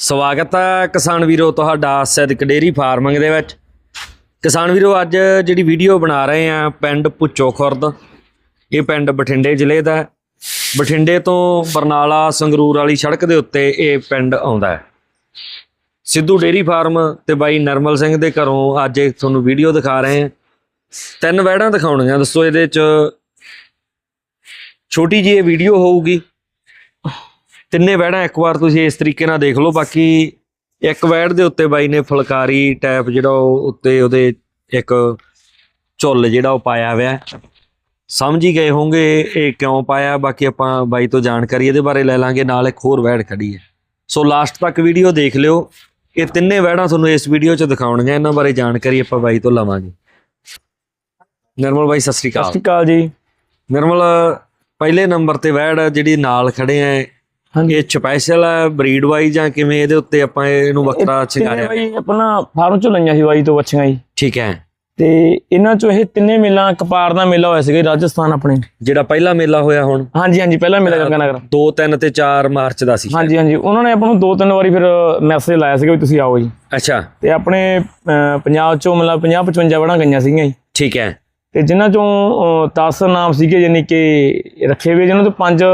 ਸਵਾਗਤ ਹੈ ਕਿਸਾਨ ਵੀਰੋ ਤੁਹਾਡਾ ਸਿੱਧਕ ਡੇਰੀ ਫਾਰਮਿੰਗ ਦੇ ਵਿੱਚ। ਕਿਸਾਨ ਵੀਰੋ, ਅੱਜ ਜਿਹੜੀ ਵੀਡੀਓ ਬਣਾ ਰਹੇ ਆ ਪਿੰਡ ਪੁੱਚੋ ਖੁਰਦ। ਇਹ ਪਿੰਡ ਬਠਿੰਡੇ ਜ਼ਿਲ੍ਹੇ ਦਾ ਬਠਿੰਡੇ ਤੋਂ ਬਰਨਾਲਾ ਸੰਗਰੂਰ ਵਾਲੀ ਸੜਕ ਦੇ ਉੱਤੇ ਇਹ ਪਿੰਡ ਆਉਂਦਾ ਹੈ। ਸਿੱਧੂ ਡੇਰੀ ਫਾਰਮ ਤੇ ਬਾਈ ਨਰਮਲ ਸਿੰਘ ਦੇ ਘਰੋਂ ਅੱਜ ਇਹ ਤੁਹਾਨੂੰ ਵੀਡੀਓ ਦਿਖਾ ਰਹੇ ਹਾਂ। ਤਿੰਨ ਵੈੜਾਂ ਦਿਖਾਉਣੀਆਂ, ਦੱਸੋ ਇਹਦੇ ਚ। ਛੋਟੀ ਜਿਹੀ ਇਹ ਵੀਡੀਓ ਹੋਊਗੀ। ਤਿੰਨੇ ਵੈੜਾਂ ਇੱਕ ਵਾਰ ਤੁਸੀਂ ਇਸ ਤਰੀਕੇ ਨਾਲ ਦੇਖ ਲਓ ਬਾਕੀ ਇੱਕ ਵੈੜ ਦੇ ਉੱਤੇ ਬਾਈ ਨੇ ਫੁਲਕਾਰੀ ਟੈਪ ਜਿਹੜਾ ਉਹ ਉੱਤੇ ਉਹਦੇ ਇੱਕ ਝੁੱਲ ਜਿਹੜਾ ਉਹ ਪਾਇਆ ਹੋਇਆ। ਸਮਝ ਹੀ ਗਏ ਹੋਵੋਗੇ ਇਹ ਕਿਉਂ ਪਾਇਆ ਬਾਕੀ ਆਪਾਂ ਬਾਈ ਤੋਂ ਜਾਣਕਾਰੀ ਇਹਦੇ ਬਾਰੇ ਲੈ ਲਾਂਗੇ ਨਾਲ ਇੱਕ ਹੋਰ ਵੈੜ ਖੜੀ ਹੈ। ਸੋ ਲਾਸਟ ਤੱਕ ਵੀਡੀਓ ਦੇਖ ਲਿਓ। ਇਹ ਤਿੰਨੇ ਵੈੜਾਂ ਤੁਹਾਨੂੰ ਇਸ ਵੀਡੀਓ 'ਚ ਦਿਖਾਉਣੀਆਂ ਇਹਨਾਂ ਬਾਰੇ ਜਾਣਕਾਰੀ ਆਪਾਂ ਬਾਈ ਤੋਂ ਲਵਾਂਗੇ। ਨਰਮਲ ਬਾਈ ਸਤਿ ਸ੍ਰੀ ਸਤਿ ਅਕਾਲ ਸ਼੍ਰੀ ਅਕਾਲ ਜੀ। ਨਿਰਮਲ ਪਹਿਲੇ ਨੰਬਰ ਤੇ ਵੈੜ ਜਿਹੜੀ ਨਾਲ ਖੜੇ ਹਾਂਜੀ ਇਹ ਸਪੈਸ਼ਲ ਹੈ ਬਰੀਡ ਵਾਈ ਜਾਂ ਕਿਵੇਂ ਇਹਦੇ ਉੱਤੇ ਆਪਾਂ ਇਹਨੂੰ ਵੱਖਰਾ ਚਿੰਗਾਰਿਆ ਬਾਈ ਆਪਣਾ ਫਾਰਮ ਚੋਂ ਲਈਆਂ ਸੀ ਬਾਈ ਤੋਂ ਬੱਚੀਆਂ ਜੀ। ਠੀਕ ਹੈ। ਤੇ ਇਹਨਾਂ ਚੋਂ ਇਹ ਤਿੰਨੇ ਮੇਲਾ ਕਪਾਰ ਦਾ ਮੇਲਾ ਹੋਇਆ ਸੀਗਾ ਰਾਜਸਥਾਨ ਆਪਣੇ। ਜਿਹੜਾ ਪਹਿਲਾ ਮੇਲਾ ਹੋਇਆ ਹੁਣ? ਹਾਂਜੀ ਹਾਂਜੀ ਪਹਿਲਾ ਮੇਲਾ ਗੰਗਾ ਨਗਰ। 2 3 ਤੇ 4 ਮਾਰਚ ਦਾ ਸੀ ਹਾਂਜੀ ਹਾਂਜੀ ਉਹਨਾਂ ਨੇ ਆਪਾਂ ਨੂੰ ਦੋ ਤਿੰਨ ਵਾਰੀ ਫਿਰ ਮੈਸੇਜ ਲਾਇਆ ਸੀਗਾ ਵੀ ਤੁਸੀਂ ਆਓ ਜੀ। ਅੱਛਾ। ਤੇ ਆਪਣੇ ਪੰਜਾਬ ਚੋਂ ਮਤਲਬ 50 55 ਵੜਾਂ ਗਈਆਂ ਸੀਗੀਆਂ ਜੀ। ਠੀਕ ਹੈ। ਤੇ ਜਿਨ੍ਹਾਂ ਚੋਂ 10 ਨਾਮ ਸੀਗੇ ਯਾਨੀ ਕਿ ਰੱਖੇ ਹੋਏ ਜਿਨ੍ਹਾਂ ਤੋਂ ਪੰਜ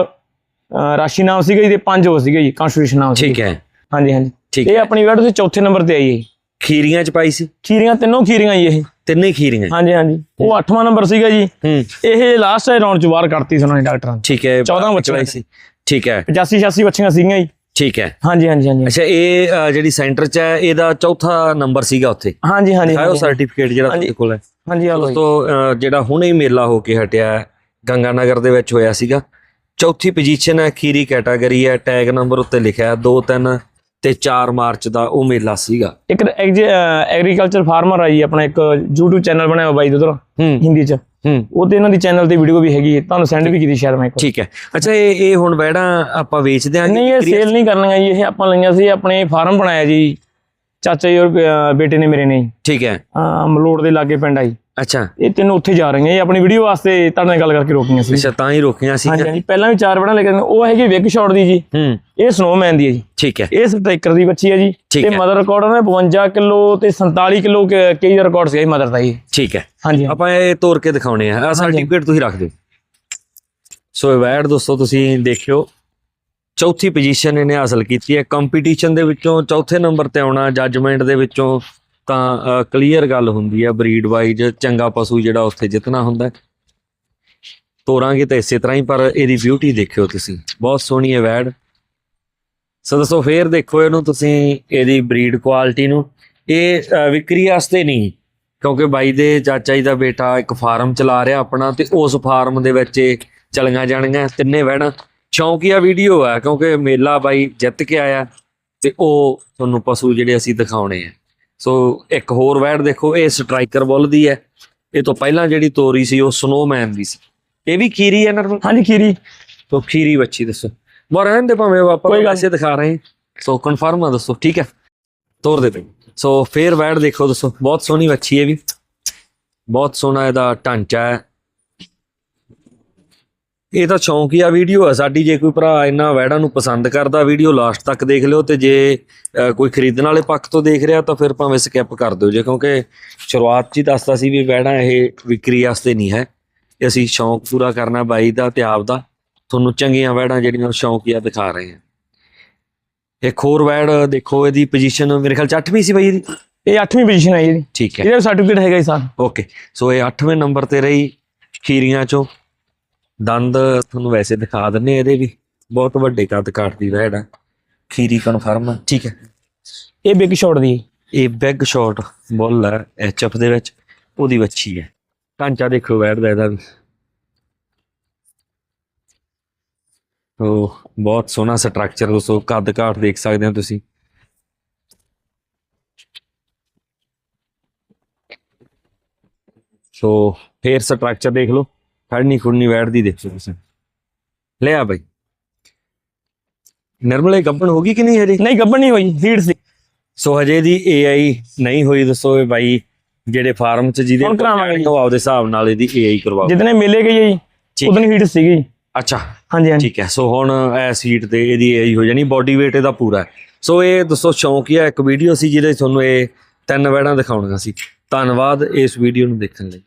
ਰਾਸ਼ੀ ਨਾਮ ਸੀਗੇ ਜੀ ਤੇ ਪੰਜ ਉਹ ਸੀਗੇ ਜੀ ਕਨਸਟੀਟਿਊਸ਼ਨ ਨਾਮ ਠੀਕ ਹੈ। ਹਾਂਜੀ ਹਾਂਜੀ। ਠੀਕ ਇਹ ਆਪਣੀ ਵੜ ਤੁਸੀਂ ਚੌਥੇ ਨੰਬਰ ਤੇ ਆਈ ਹੈ। ਖੀਰੀਆਂ ਚ ਪਾਈ ਸੀ? ਖੀਰੀਆਂ ਤਿੰਨੋਂ ਖੀਰੀਆਂ ਜੀ ਇਹ। ਤਿੰਨੇ ਖੀਰੀਆਂ। ਹਾਂਜੀ ਹਾਂਜੀ। ਉਹ 8ਵਾਂ ਨੰਬਰ ਸੀਗਾ ਜੀ। ਹੂੰ। ਇਹ ਲਾਸਟ ਰਾਉਂਡ ਚ ਬਾਹਰ ਕੱਢਤੀ ਸੀ ਉਹਨਾਂ ਨੇ ਡਾਕਟਰਾਂ ਨੇ। ਠੀਕ ਹੈ 14 ਬੱਚੇ ਸੀ। ਠੀਕ ਹੈ। 85 86 ਬੱਚੀਆਂ ਸੀਗੀਆਂ ਜੀ। ਠੀਕ ਹੈ। ਹਾਂਜੀ ਹਾਂਜੀ ਹਾਂਜੀ। ਅੱਛਾ ਇਹ ਜਿਹੜੀ ਸੈਂਟਰ ਚ ਹੈ ਇਹਦਾ ਚੌਥਾ ਨੰਬਰ ਸੀਗਾ ਉੱਥੇ। ਹਾਂਜੀ ਹਾਂਜੀ ਹਾਂਜੀ। ਸਰਟੀਫਿਕੇਟ ਜਿਹੜਾ। ਤੁਹਾਡੇ ਕੋਲ ਹੈ। ਹਾਂਜੀ ਆ। ਦੋਸਤੋ ਅ, ਜਿਹੜਾ ਹੁਣੇ ਹੀ ਮੇਲਾ ਹੋ ਕੇ ਹਟਿਆ ਹੈ, ਗੰਗਾ ਨਗਰ ਦੇ ਵਿੱਚ ਹੋਇਆ ਸੀਗਾ। ਚੌਥੀ ਪੋਜੀਸ਼ਨ ਹੈ ਖੀਰੀ ਕੈਟਾਗਰੀ ਹੈ ਟੈਗ ਨੰਬਰ ਉੱਤੇ ਲਿਖਿਆ 2 3 ਤੇ 4 ਮਾਰਚ ਦਾ ਉਹ ਮੇਲਾ ਸੀਗਾ। ਇੱਕ ਐਗਰੀਕਲਚਰ ਫਾਰਮਰ ਆ ਜੀ ਆਪਣਾ ਇੱਕ YouTube ਚੈਨਲ ਬਣਾਇਆ ਬਾਈ ਉਧਰ ਹੂੰ। ਹਿੰਦੀ ਚ। ਹੂੰ। ਉਹ ਤੇ ਇਹਨਾਂ ਦੀ ਚੈਨਲ ਤੇ ਵੀਡੀਓ ਵੀ ਹੈਗੀ ਹੈ ਤੁਹਾਨੂੰ ਸੈਂਡ ਵੀ ਕੀਤੀ ਸ਼ਾਇਦ ਮੈਂ ਇੱਕ। ਠੀਕ ਹੈ। ਅੱਛਾ ਇਹ ਇਹ ਹੁਣ ਵੈੜਾਂ ਆਪਾਂ ਵੇਚ ਦਿਆਂਗੇ ਨਹੀਂ ਇਹ ਸੇਲ ਨਹੀਂ ਕਰਨੀਆਂ ਜੀ ਇਹ ਆਪਾਂ ਲਈਆਂ ਸੀ ਆਪਣੇ ਫਾਰਮ ਬਣਾਇਆ ਜੀ ਚਾਚਾ ਜੀ ਔਰ ਬੇਟੇ ਨੇ ਮੇਰੇ ਨੇ। ਠੀਕ ਹੈ। ਅਹ, ਮਲੋੜ ਦੇ ਲਾਗੇ ਪਿੰਡ ਆਈ ਅੱਛਾ। ਇਹ ਤਿੰਨ ਉੱਥੇ ਜਾ ਰਹੀਆਂ ਇਹ ਆਪਣੀ ਵੀਡੀਓ ਵਾਸਤੇ ਤੁਹਾਡੇ ਨਾਲ ਗੱਲ ਕਰਕੇ ਰੋਕੀਆਂ ਸੀ। ਅੱਛਾ ਤਾਂ ਹੀ ਰੋਕੀਆਂ ਸੀ। ਹਾਂਜੀ ਪਹਿਲਾਂ ਵੀ ਚਾਰ ਬਣਾ ਲੈ ਕੇ ਆਏ। ਉਹ ਹੈਗੀ ਵਿਗ ਸ਼ਾਟ ਦੀ ਜੀ। ਹੂੰ। ਇਹ ਸਨੋਮੈਨ ਦੀ ਹੈ ਜੀ। ਠੀਕ ਹੈ। ਇਹ ਸਟ੍ਰਾਈਕਰ ਦੀ ਬੱਚੀ ਹੈ ਜੀ। ਤੇ। ਮਦਰ ਰਿਕਾਰਡ ਉਹਨੇ 52 ਕਿਲੋ ਤੇ 47 ਕਿਲੋ ਕਈ ਰਿਕਾਰਡ ਸੀ ਮਦਰ ਦਾ ਜੀ ਠੀਕ ਹੈ। ਹਾਂਜੀ। ਆਪਾਂ ਇਹ ਤੋੜ ਕੇ ਦਿਖਾਉਣੇ ਆ। ਆ ਸਰਟੀਫਿਕੇਟ ਤੁਸੀਂ ਰੱਖ ਦਿਓ। ਸੋ ਇਹ ਵੈੜ ਦੋਸਤੋ ਤੁਸੀਂ ਦੇਖਿਓ। ਚੌਥੀ ਪੋਜੀਸ਼ਨ ਇਹਨੇ ਹਾਸਲ ਕੀਤੀ ਹੈ। ਕੰਪੀਟੀਸ਼ਨ ਦੇ ਵਿੱਚੋਂ ਚੌਥੇ ਨੰਬਰ ਤੇ ਆਉਣਾ ਜੱਜਮੈਂਟ ਦੇ ਵਿੱਚੋਂ ਤਾਂ ਕਲੀਅਰ ਗੱਲ ਹੁੰਦੀ ਹੈ ਬਰੀਡ ਵਾਈਜ਼ ਚੰਗਾ ਪਸ਼ੂ ਜਿਹੜਾ ਉੱਥੇ ਜਿੱਤਣਾ ਹੁੰਦਾ। ਤੋਰਾਂਗੇ ਤਾਂ ਇਸੇ ਤਰ੍ਹਾਂ ਹੀ, ਪਰ ਇਹਦੀ ਬਿਊਟੀ ਦੇਖਿਓ ਤੁਸੀਂ। ਬਹੁਤ ਸੋਹਣੀ ਹੈ ਵੈੜ। ਸੋ ਦੱਸੋ, ਫੇਰ ਦੇਖੋ ਇਹਨੂੰ ਤੁਸੀਂ, ਇਹਦੀ ਬਰੀਡ ਕੁਆਲਿਟੀ ਨੂੰ। ਇਹ ਵਿਕਰੀ ਵਾਸਤੇ ਨਹੀਂ, ਕਿਉਂਕਿ ਬਾਈ ਦੇ ਚਾਚਾ ਜੀ ਦਾ ਬੇਟਾ ਇੱਕ ਫਾਰਮ ਚਲਾ ਰਿਹਾ ਆਪਣਾ, ਤੇ ਉਸ ਫਾਰਮ ਦੇ ਵਿੱਚ ਇਹ ਚਲੀਆਂ ਜਾਣੀਆਂ ਤਿੰਨੇ ਵਹਿਣਾ ਸ਼ੌਂਕੀਆ ਵੀਡੀਓ ਆ, ਕਿਉਂਕਿ ਮੇਲਾ ਬਾਈ ਜਿੱਤ ਕੇ ਆਇਆ, ਤੇ ਉਹ ਤੁਹਾਨੂੰ ਪਸ਼ੂ ਜਿਹੜੇ ਅਸੀਂ ਦਿਖਾਉਣੇ ਆ। ਸੋ ਇੱਕ ਹੋਰ ਵੈੜ ਦੇਖੋ ਇਹ ਸਟ੍ਰਾਈਕਰ ਬੁੱਲ ਦੀ ਹੈ। ਇਹ ਤੋਂ ਪਹਿਲਾਂ ਜਿਹੜੀ ਤੋਰੀ ਸੀ ਉਹ ਸਨੋਮੈਨ ਦੀ ਸੀ। ਇਹ ਵੀ ਖੀਰੀ ਹੈ ਨਰਮਲ ਹਾਂਜੀ ਖੀਰੀ। ਤੋ ਖੀਰੀ ਬੱਚੀ ਦੱਸੋ। ਮੋ ਰਹਿਣ ਦੇ ਭਾਵੇਂ ਆਪਾਂ ਕੋਈ ਗੱਲ ਦਿਖਾ ਰਹੇ। ਸੋ ਕਨਫਰਮ ਆ ਦੱਸੋ ਠੀਕ ਹੈ? ਤੋਰ ਦੇ ਪਈ ਸੋ ਫੇਰ ਵੈੜ ਦੇਖੋ ਦੱਸੋ ਬਹੁਤ ਸੋਹਣੀ ਬੱਚੀ ਹੈ ਵੀ। ਬਹੁਤ ਸੋਹਣਾ ਇਹਦਾ ਢਾਂਚਾ ਹੈ। ਇਹ ਤਾਂ ਸ਼ੌਂਕੀਆ ਵੀਡੀਓ ਆ ਸਾਡੀ ਜੇ ਕੋਈ ਭਰਾ ਇਹਨਾਂ ਵੈੜਾਂ ਨੂੰ ਪਸੰਦ ਕਰਦਾ ਵੀਡੀਓ ਲਾਸਟ ਤੱਕ ਦੇਖ ਲਿਓ ਤੇ ਜੇ ਕੋਈ ਖਰੀਦਣ ਵਾਲੇ ਪੱਖ ਤੋਂ ਦੇਖ ਰਿਹਾ ਤਾਂ ਫਿਰ ਭਾਵੇਂ ਸਕਿਪ ਕਰ ਦਿਓ। ਜੇ ਕਿਉਂਕਿ ਸ਼ੁਰੂਆਤ 'ਚ ਹੀ ਦੱਸਦਾ ਸੀ ਵੀ ਵੈੜਾਂ ਇਹ ਵਿਕਰੀ ਵਾਸਤੇ ਨਹੀਂ ਹੈ। ਇਹ ਅਸੀਂ ਸ਼ੌਂਕ ਪੂਰਾ ਕਰਨਾ ਬਾਈ ਦਾ ਤੇ ਆਪ ਦਾ। ਤੁਹਾਨੂੰ ਚੰਗੀਆਂ ਵੈੜਾਂ ਜਿਹੜੀਆਂ ਸ਼ੌਂਕੀਆ ਦਿਖਾ ਰਹੇ ਹਾਂ। ਇੱਕ ਹੋਰ ਵੈੜ ਦੇਖੋ ਇਹਦੀ ਪੋਜੀਸ਼ਨ ਮੇਰੇ ਖਿਆਲ 'ਚ 8ਵੀਂ ਸੀ ਬਾਈ ਇਹਦੀ? ਇਹ 8ਵੀਂ ਪੋਜੀਸ਼ਨ ਹੈ ਇਹਦੀ ਠੀਕ ਹੈ। ਇਹਦਾ ਸਰਟੀਫਿਕੇਟ ਹੈਗਾ ਜੀ ਸਰ ਓਕੇ ਸੋ ਇਹ 8ਵੇਂ ਨੰਬਰ ਤੇ ਰਹੀ ਖੀਰੀਆਂ ਚੋਂ। ਦੰਦ ਤੁਹਾਨੂੰ ਵੈਸੇ ਦਿਖਾ ਦਿੰਨੇ ਇਹਦੇ ਵੀ। ਬਹੁਤ ਵੱਡੇ ਕੱਦ ਕਾਠ ਦੀ ਆ ਖੀਰੀ ਕਨਫਰਮ ਠੀਕ ਹੈ। ਇਹ ਬਿਗ ਸ਼ਾਟ ਦੀ। ਇਹ ਬਿਗ ਸ਼ਾਟ ਬੁੱਲ ਹੈ ਐਚਐਫ ਦੇ ਵਿੱਚ। ਉਹਦੀ ਵੱਛੀ ਹੈ। ਢਾਂਚਾ ਦੇਖੋ ਵੈੜ ਦਾ ਇਹਦਾ ਵੀ। ਉਹ ਬਹੁਤ ਸੋਹਣਾ ਸਟਰਕਚਰ ਦੋਸਤੋ ਕੱਦ ਕਾਠ ਦੇਖ ਸਕਦੇ ਹੋ ਤੁਸੀਂ। ਸੋ ਫੇਰ ਸਟਰਕਚਰ ਦੇਖ ਲਓ। ਖੜਨੀ ਖੁੜਨੀ ਵੈੜ ਦੀ ਦੇਖੋ ਤੁਸੀਂ। ਲੈ ਆ ਬਾਈ। ਨਰਮਲੇ ਗੱਬਣ ਹੋ ਗਈ ਕਿ ਨਹੀਂ ਹਜੇ? ਨਹੀਂ ਗੱਬਣ ਨਹੀਂ ਹੋਈ ਹੀਟ ਸੀ। ਸੋ ਹਜੇ ਦੀ AI ਨਹੀਂ ਹੋਈ ਦੱਸੋ ਇਹ ਬਾਈ ਜਿਹੜੇ ਫਾਰਮ ਚ ਜਿਹਦੇ ਹੁਣ ਕਰਾਵਾਂਗੇ ਜੀ। ਉਹ ਆਪਦੇ ਹਿਸਾਬ ਨਾਲ ਇਹਦੀ AI ਕਰਵਾਓ। ਜਿੱਦਨੇ ਮੇਲੇ ਹੈ ਜੀ ਠੀਕ। ਉਦੋਂ ਹੀਟ ਸੀਗੀ। ਅੱਛਾ। ਹਾਂਜੀ ਹਾਂਜੀ। ਠੀਕ ਹੈ ਸੋ ਹੁਣ ਇਹ ਸੀਟ ਤੇ ਇਹਦੀ AI ਹੋ ਜਾਣੀ ਬਾਡੀ weight ਇਹਦਾ ਪੂਰਾ ਹੈ। ਸੋ ਇਹ ਦੋਸਤੋ ਸ਼ੌਂਕੀਆ ਇੱਕ ਵੀਡੀਓ ਸੀ ਜਿਹਦੇ 'ਚ ਤੁਹਾਨੂੰ ਇਹ ਤਿੰਨ ਵੈੜਾਂ ਦਿਖਾਉਣੀਆਂ ਸੀ। ਧੰਨਵਾਦ ਇਸ ਵੀਡੀਓ ਨੂੰ ਦੇਖਣ ਲਈ।